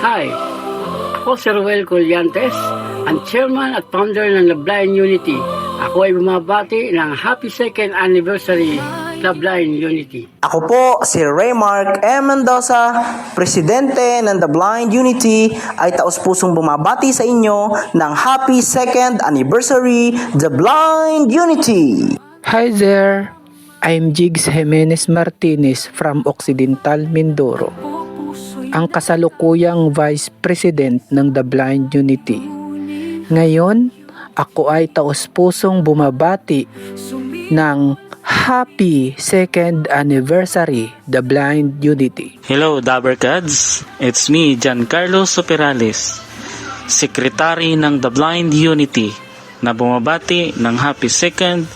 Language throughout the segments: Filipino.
Ako si Ruel Colliantes, ang chairman at founder ng The Blind Unity. Ako ay bumabati ng happy second anniversary The Blind Unity. Ako po si Raymark M. Mendoza, presidente ng The Blind Unity ay taos-pusong bumabati sa inyo ng Happy Second Anniversary The Blind Unity! Hi there! I'm Jigs Jimenez Martinez from Occidental Mindoro, ang kasalukuyang Vice President ng The Blind Unity. Ngayon, ako ay taos-pusong bumabati ng Happy Second Anniversary The Blind Unity. Hello, Dabbercads. It's me, Giancarlo Superales, Secretary ng The Blind Unity, na bumabati ng Happy Second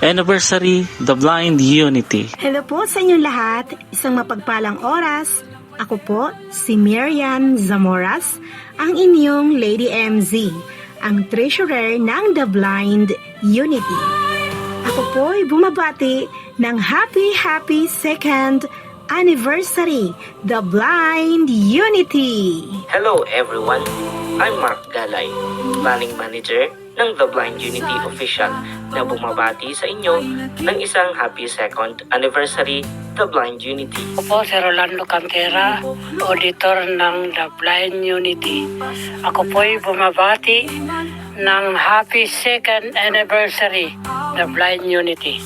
Anniversary The Blind Unity. Hello po sa inyong lahat. Isang mapagpalang oras. Ako po si Marian Zamoras, ang inyong Lady MZ, ang treasurer ng The Blind Unity. Ako po ay bumabati ng Happy Happy Second Anniversary, The Blind Unity. Hello everyone, I'm Mark Galay, Planning Manager ng The Blind Unity Official na bumabati sa inyo ng isang happy second anniversary The Blind Unity. Ako po si Rolando Cantera, auditor ng The Blind Unity. Ako po ay bumabati ng happy second anniversary The Blind Unity.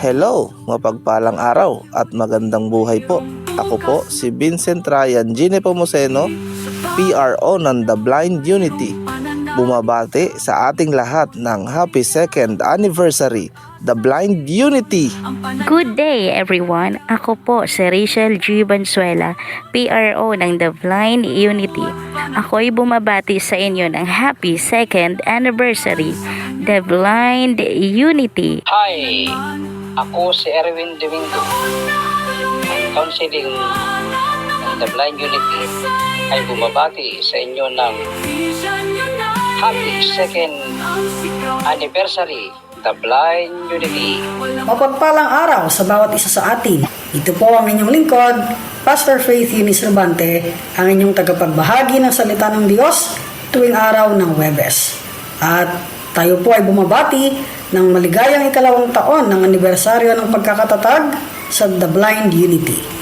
Hello, mapagpalang araw at magandang buhay po. Ako po si Vincent Ryan Gine Pomoseno, PRO ng The Blind Unity. Bumabati sa ating lahat ng Happy Second Anniversary, The Blind Unity. Good day everyone! Ako po si Rachel G. Bansuela, PRO ng The Blind Unity. Ako'y bumabati sa inyo ng Happy Second Anniversary, The Blind Unity. Hi! Ako si Erwin Domingo. Ang counseling ng The Blind Unity ay bumabati sa inyo ng Happy Second Anniversary The Blind Unity. Mapagpalang araw sa bawat isa sa atin. Ito po ang inyong lingkod, Pastor Faith Eunice Rabante, ang inyong tagapagbahagi ng salita ng Diyos tuwing araw ng Webes. At tayo po ay bumabati ng maligayang ikalawang taon ng anibersaryo ng pagkakatatag sa The Blind Unity.